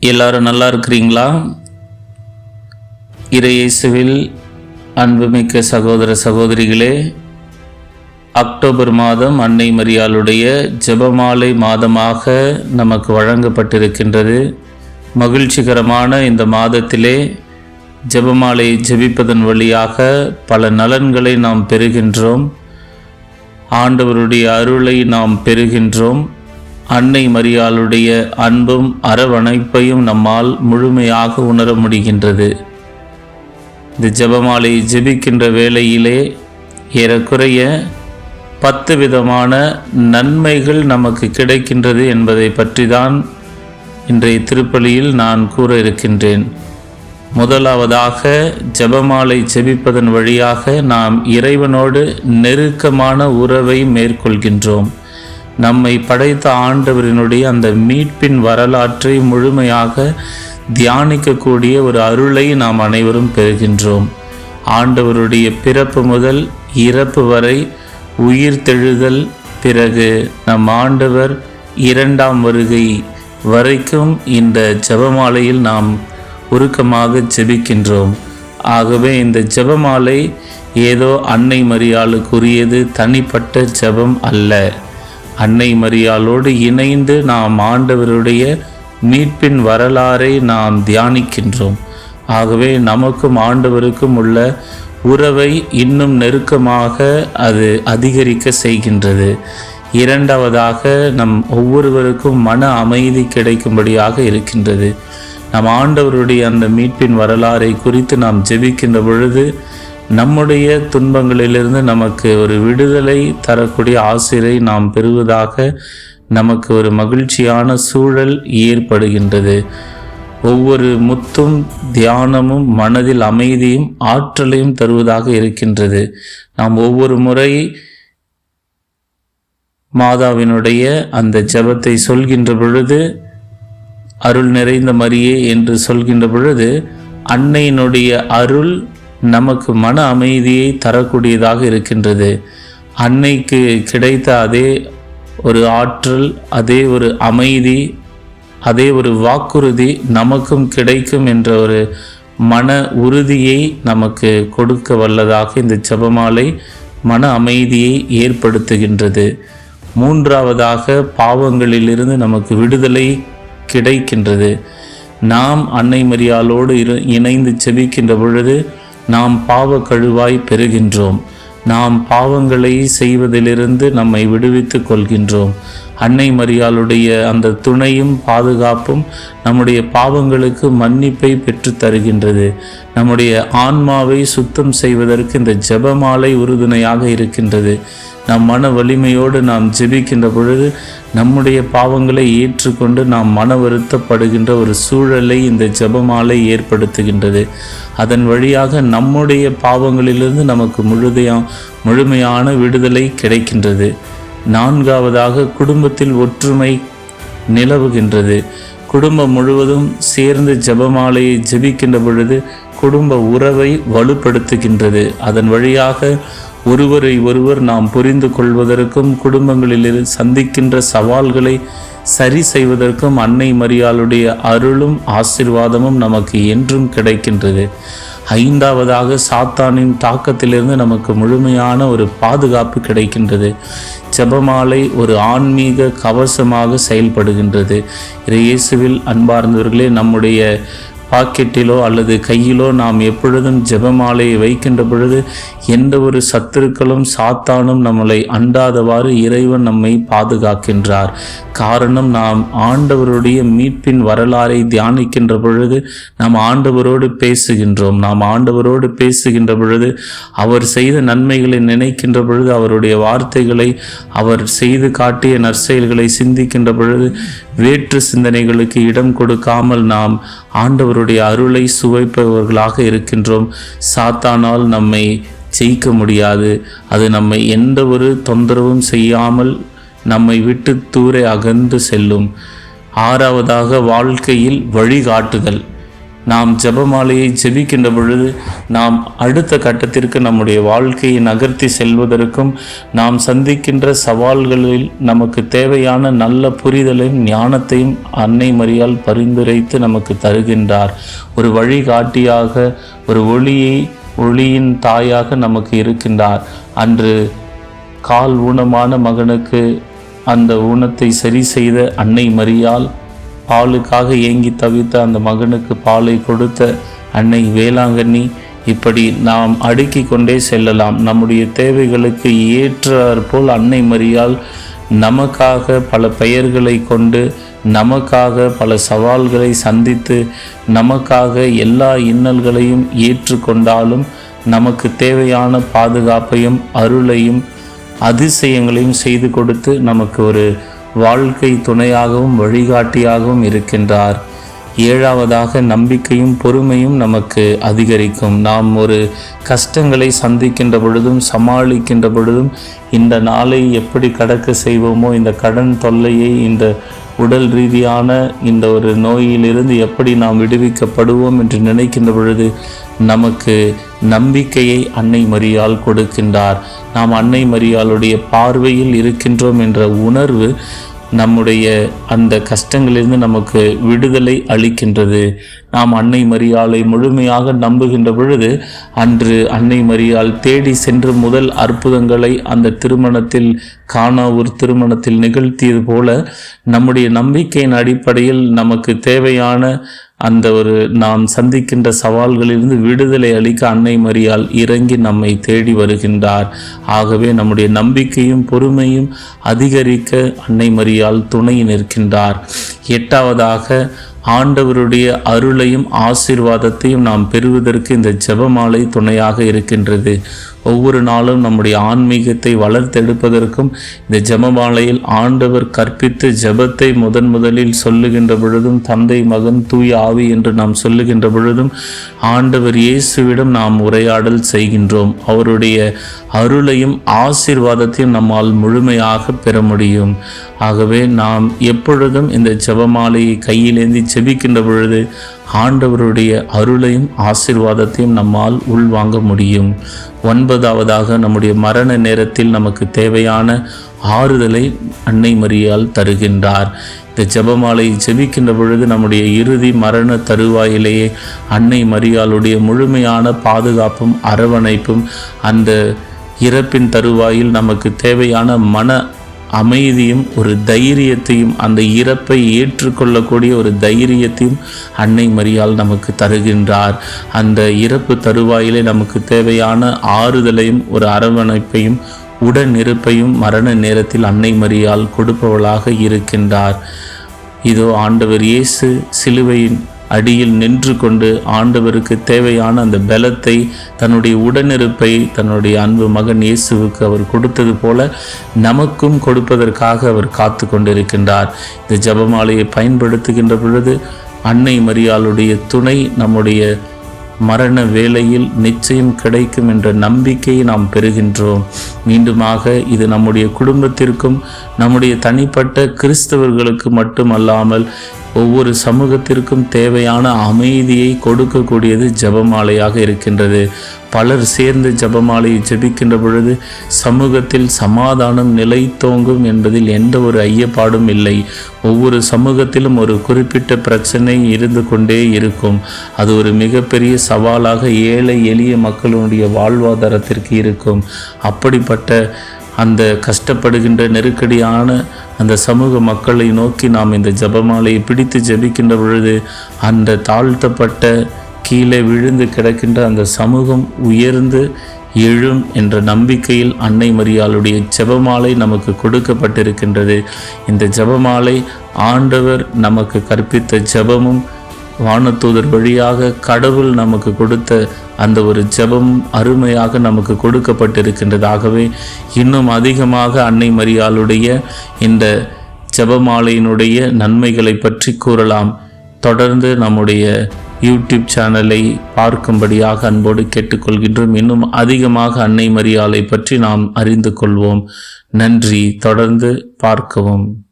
எல்லாரும் நல்லா இருக்கிறீங்களா? இறையேசுவில் அன்புமிக்க சகோதர சகோதரிகளே அக்டோபர் மாதம் அன்னை மரியாளுடைய ஜெபமாலை மாதமாக நமக்கு வழங்கப்பட்டிருக்கின்றது. மகிழ்ச்சிகரமான இந்த மாதத்திலே ஜெபமாலை ஜெபிப்பதன் வழியாக பல நலன்களை நாம் பெறுகின்றோம். ஆண்டவருடைய அருளை நாம் பெறுகின்றோம். அன்னை மரியாளுடைய அன்பும் அரவணைப்பையும் நம்மால் முழுமையாக உணர முடிகின்றது. இந்த ஜெபமாலை ஜெபிக்கின்ற வேளையிலே ஏறக்குறைய பத்து விதமான நன்மைகள் நமக்கு கிடைக்கின்றது என்பதை பற்றி தான் இன்றைய திருப்பலியில் நான் கூற இருக்கின்றேன். முதலாவதாக ஜெபமாலை ஜெபிப்பதன் வழியாக நாம் இறைவனோடு நெருக்கமான உறவை மேற்கொள்கின்றோம். நம்மை படைத்த ஆண்டவரினுடைய அந்த மீட்பின் வரலாற்றை முழுமையாக தியானிக்கக்கூடிய ஒரு அருளை நாம் அனைவரும் பெறுகின்றோம். ஆண்டவருடைய பிறப்பு முதல் இறப்பு வரை உயிர் தெழுதல் பிறகு நம் ஆண்டவர் இரண்டாம் வருகை வரைக்கும் இந்த ஜபமாலையில் நாம் உருக்கமாக ஜெபிக்கின்றோம். ஆகவே இந்த ஜபமாலை ஏதோ அன்னை மரியாளுக்குரியது தனிப்பட்ட ஜெபம் அல்ல. அன்னை மரியாளோடு இணைந்து நாம் ஆண்டவருடைய மீட்பின் வரலாறை நாம் தியானிக்கின்றோம். ஆகவே நமக்கும் ஆண்டவருக்கும் உள்ள உறவை இன்னும் நெருக்கமாக அது அதிகரிக்க செய்கின்றது. இரண்டாவதாக நம் ஒவ்வொருவருக்கும் மன அமைதி கிடைக்கும்படியாக இருக்கின்றது. நம் ஆண்டவருடைய அந்த மீட்பின் வரலாறை குறித்து நாம் ஜெபிக்கின்ற பொழுது நம்முடைய துன்பங்களிலிருந்து நமக்கு ஒரு விடுதலை தரக்கூடிய ஆசிரை நாம் பெறுவதாக நமக்கு ஒரு மகிழ்ச்சியான சூழல் ஏற்படுகின்றது. ஒவ்வொரு முத்தும் தியானமும் மனதில் அமைதியும் ஆற்றலையும் தருவதாக இருக்கின்றது. நாம் ஒவ்வொரு முறை மாதாவினுடைய அந்த ஜெபத்தை சொல்கின்ற பொழுது அருள் நிறைந்த மரியே என்று சொல்கின்ற பொழுது அன்னையினுடைய அருள் நமக்கு மன அமைதியை தரக்கூடியதாக இருக்கின்றது. அன்னைக்கு கிடைத்த அதே ஒரு ஆற்றல் அதே ஒரு அமைதி அதே ஒரு வாக்குறுதி நமக்கும் கிடைக்கும் என்ற ஒரு மன உறுதியை நமக்கு கொடுக்க வல்லதாக இந்த செபமாலை மன அமைதியை ஏற்படுத்துகின்றது. மூன்றாவதாக பாவங்களிலிருந்து நமக்கு விடுதலை கிடைக்கின்றது. நாம் அன்னை மரியாளோடு இணைந்து செபிக்கின்ற பொழுது நாம் பாவ கழுவாய் பெறுகின்றோம். நாம் பாவங்களை செய்வதிலிருந்து நம்மை விடுவித்துக் கொள்கின்றோம். அன்னை மரியாளுடைய அந்த துணையும் பாதுகாப்பும் நம்முடைய பாவங்களுக்கு மன்னிப்பை பெற்று தருகின்றது. நம்முடைய ஆன்மாவை சுத்தம் செய்வதற்கு இந்த ஜெபமாலை உறுதுணையாக இருக்கின்றது. நம் மன வலிமையோடு நாம் ஜெபிக்கின்ற பொழுது நம்முடைய பாவங்களை ஏற்றுக்கொண்டு நாம் மன வருத்தப்படுகின்ற ஒரு சூழலை இந்த ஜெபமாலை ஏற்படுத்துகின்றது. அதன் வழியாக நம்முடைய பாவங்களிலிருந்து நமக்கு முழுதையா முழுமையான விடுதலை கிடைக்கின்றது. நான்காவதாக குடும்பத்தில் ஒற்றுமை நிலவுகின்றது. குடும்பம் முழுவதும் சேர்ந்து ஜெபமாலையை ஜெபிக்கின்ற பொழுது குடும்ப உறவை வலுப்படுத்துகின்றது. அதன் வழியாக ஒருவரை ஒருவர் நாம் புரிந்து கொள்வதற்கும் குடும்பங்களில் சந்திக்கின்ற சவால்களை சரி செய்வதற்கும் அன்னை மரியாளுடைய அருளும் ஆசிர்வாதமும் நமக்கு என்றும் கிடைக்கின்றது. ஐந்தாவதாக சாத்தானின் தாக்கத்திலிருந்து நமக்கு முழுமையான ஒரு பாதுகாப்பு கிடைக்கின்றது. ஜபமாலை ஒரு ஆன்மீக கவசமாக செயல்படுகின்றது. இயேசுவில் அன்பார்ந்தவர்களே நம்முடைய பாக்கெட்டிலோ அல்லது கையிலோ நாம் எப்பொழுதும் ஜெபமாலையை வைக்கின்ற பொழுது எந்த ஒரு சத்துருக்களும் சாத்தானும் நம்மளை அண்டாதவாறு இறைவன் நம்மை பாதுகாக்கின்றார். காரணம் நாம் ஆண்டவருடைய மீட்பின் வரலாறை தியானிக்கின்ற பொழுது நாம் ஆண்டவரோடு பேசுகின்றோம். நாம் ஆண்டவரோடு பேசுகின்ற பொழுது அவர் செய்த நன்மைகளை நினைக்கின்ற பொழுது அவருடைய வார்த்தைகளை அவர் செய்து காட்டிய நற்செயல்களை சிந்திக்கின்ற பொழுது வேற்று சிந்தனைகளுக்கு இடம் கொடுக்காமல் நாம் ஆண்டவருடைய அருளை சுவைப்பவர்களாக இருக்கின்றோம். சாத்தானால் நம்மை ஜெயிக்க முடியாது. அது நம்மை எந்த ஒரு தொந்தரவும் செய்யாமல் நம்மை விட்டு தூர அகன்று செல்லும். ஆறாவதாக வாழ்க்கையில் வழிகாட்டுதல். நாம் ஜெபமாலையை ஜெபிக்கின்ற பொழுது நாம் அடுத்த கட்டத்திற்கு நம்முடைய வாழ்க்கையை நகர்த்தி செல்வதற்கும் நாம் சந்திக்கின்ற சவால்களில் நமக்கு தேவையான நல்ல புரிதலையும் ஞானத்தையும் அன்னை மரியால் பரிந்துரைத்து நமக்கு தருகின்றார். ஒரு வழிகாட்டியாக ஒரு ஒளியை ஒளியின் தாயாக நமக்கு இருக்கின்றார். அன்று கால் ஊனமான மகனுக்கு அந்த ஊனத்தை சரி செய்த அன்னை மரியால் பாலுக்காக ஏங்கி தவித்த அந்த மகனுக்கு பாலை கொடுத்த அன்னை வேளாங்கண்ணி இப்படி நாம் அடுக்கி கொண்டே செல்லலாம். நம்முடைய தேவைகளுக்கு ஏற்றாற்போல் அன்னை மரியால் நமக்காக பல பெயர்களை கொண்டு நமக்காக பல சவால்களை சந்தித்து நமக்காக எல்லா இன்னல்களையும் ஏற்றுக்கொண்டாலும் நமக்கு தேவையான பாதுகாப்பையும் அருளையும் அதிசயங்களையும் செய்து கொடுத்து நமக்கு ஒரு வாழ்க்கை துணையாகவும் வழிகாட்டியாகவும் இருக்கின்றார். ஏழாவதாக நம்பிக்கையும் பொறுமையும் நமக்கு அதிகரிக்கும். நாம் ஒரு கஷ்டங்களை சந்திக்கின்ற பொழுதும் சமாளிக்கின்ற பொழுதும் இந்த நாளை எப்படி கடக்க செய்வோமோ இந்த கடன் தொல்லையை இந்த உடல் ரீதியான இந்த ஒரு நோயிலிருந்து எப்படி நாம் விடுவிக்கப்படுவோம் என்று நினைக்கின்ற பொழுது நமக்கு நம்பிக்கையை அன்னை மரியால் கொடுக்கின்றார். நாம் அன்னை மரியாளுடைய பார்வையில் இருக்கின்றோம் என்ற உணர்வு நம்முடைய அந்த கஷ்டங்களிலிருந்து நமக்கு விடுதலை அளிக்கின்றது. நாம் அன்னை மரியாளை முழுமையாக நம்புகின்ற பொழுது அன்று அன்னை மரியாள் தேடி சென்று முதல் அற்புதங்களை அந்த திருமணத்தில் காணா ஒரு திருமணத்தில் நிகழ்த்தியது போல நம்முடைய நம்பிக்கையின் அடிப்படையில் நமக்கு தேவையான அந்த ஒரு நாம் சந்திக்கின்ற சவால்களிலிருந்து விடுதலை அளிக்க அன்னை மரியால் இறங்கி நம்மை தேடி வருகின்றார். ஆகவே நம்முடைய நம்பிக்கையும் பொறுமையும் அதிகரிக்க அன்னை மரியால் துணை நிற்கின்றார். எட்டாவதாக ஆண்டவருடைய அருளையும் ஆசீர்வாதத்தையும் நாம் பெறுவதற்கு இந்த ஜெபமாலை துணையாக இருக்கின்றது. ஒவ்வொரு நாளும் நம்முடைய ஆன்மீகத்தை வளர்த்தெடுப்பதற்கும் இந்த ஜெபமாலையில் ஆண்டவர் கற்பித்து ஜெபத்தை முதன் முதலில் சொல்லுகின்ற பொழுதும் தந்தை மகன் தூய் ஆவி என்று நாம் சொல்லுகின்ற பொழுதும் ஆண்டவர் இயேசுவிடம் நாம் உரையாடல் செய்கின்றோம். அவருடைய அருளையும் ஆசீர்வாதத்தையும் நம்மால் முழுமையாக பெற முடியும். ஆகவே நாம் எப்பொழுதும் இந்த ஜபமாலையை கையிலேந்தி செபிக்கின்ற பொழுது ஆண்டவருடைய அருளையும் ஆசிர்வாதத்தையும் நம்மால் உள்வாங்க முடியும். ஒன்பதாவதாக நம்முடைய மரண நேரத்தில் நமக்கு தேவையான ஆறுதலை அன்னை மரியால் தருகின்றார். இந்த ஜபமாலை ஜெபிக்கின்ற பொழுது நம்முடைய இறுதி மரண தருவாயிலேயே அன்னை மரியாளுடைய முழுமையான பாதுகாப்பும் அரவணைப்பும் அந்த இறப்பின் தருவாயில் நமக்கு தேவையான மன அமைதியும் ஒரு தைரியத்தையும் அந்த இறப்பை ஏற்றுக்கொள்ளக்கூடிய ஒரு தைரியத்தையும் அன்னை மரியால் நமக்கு தருகின்றார். அந்த இறப்பு தருவாயிலே நமக்கு தேவையான ஆறுதலையும் ஒரு அரவணைப்பையும் உடனிருப்பையும் மரண நேரத்தில் அன்னை மரியால் கொடுப்பவளாக இருக்கின்றார். இதோ ஆண்டவர் இயேசு சிலுவையின் அடியில் நின்று கொண்டு ஆண்டவருக்கு தேவையான அந்த பலத்தை தன்னுடைய உடனிருப்பை தன்னுடைய அன்பு மகன் இயேசுவுக்கு அவர் கொடுத்தது போல நமக்கும் கொடுப்பதற்காக அவர் காத்து கொண்டிருக்கின்றார் இந்த ஜபமாலையை பயன்படுத்துகின்ற பொழுது அன்னை மரியாளுடைய துணை நம்முடைய மரண வேளையில் நிச்சயம் கிடைக்கும் என்ற நம்பிக்கையை நாம் பெறுகின்றோம். மீண்டுமாக இது நம்முடைய குடும்பத்திற்கும் நம்முடைய தனிப்பட்ட கிறிஸ்தவர்களுக்கு மட்டுமல்லாமல் ஒவ்வொரு சமூகத்திற்கும் தேவையான அமைதியை கொடுக்கக்கூடியது ஜபமாலையாக இருக்கின்றது. பலர் சேர்ந்து ஜபமாலையை ஜபிக்கின்ற பொழுது சமூகத்தில் சமாதானம் நிலைத்தோங்கும் என்பதில் எந்த ஒரு ஐயப்பாடும் இல்லை. ஒவ்வொரு சமூகத்திலும் ஒரு குறிப்பிட்ட பிரச்சனை இருந்து கொண்டே இருக்கும். அது ஒரு மிகப்பெரிய சவாலாக ஏழை எளிய மக்களுடைய வாழ்வாதாரத்திற்கு இருக்கும். அப்படிப்பட்ட அந்த கஷ்டப்படுகின்ற நெருக்கடியான அந்த சமூக மக்களை நோக்கி நாம் இந்த ஜபமாலையை பிடித்து ஜபிக்கின்ற பொழுது அந்த தாழ்த்தப்பட்ட கீழே விழுந்து கிடக்கின்ற அந்த சமூகம் உயர்ந்து எழும் என்ற நம்பிக்கையில் அன்னை மரியாளுடைய ஜபமாலை நமக்கு கொடுக்கப்பட்டிருக்கின்றது. இந்த ஜபமாலை ஆண்டவர் நமக்கு கற்பித்த ஜபமும் வானத்தூதர் வழியாக கடவுள் நமக்கு கொடுத்த அந்த ஒரு ஜெபம் அருமையாக நமக்கு கொடுக்கப்பட்டிருக்கின்றதாகவே இன்னும் அதிகமாக அன்னை மரியாளுடைய இந்த ஜெபமாலையினுடைய நன்மைகளை பற்றி கூறலாம். தொடர்ந்து நம்முடைய யூடியூப் சேனலை பார்க்கும்படியாக அன்போடு கேட்டுக்கொள்கின்றோம். இன்னும் அதிகமாக அன்னை மரியாதை பற்றி நாம் அறிந்து கொள்வோம். நன்றி. தொடர்ந்து பார்க்கவும்.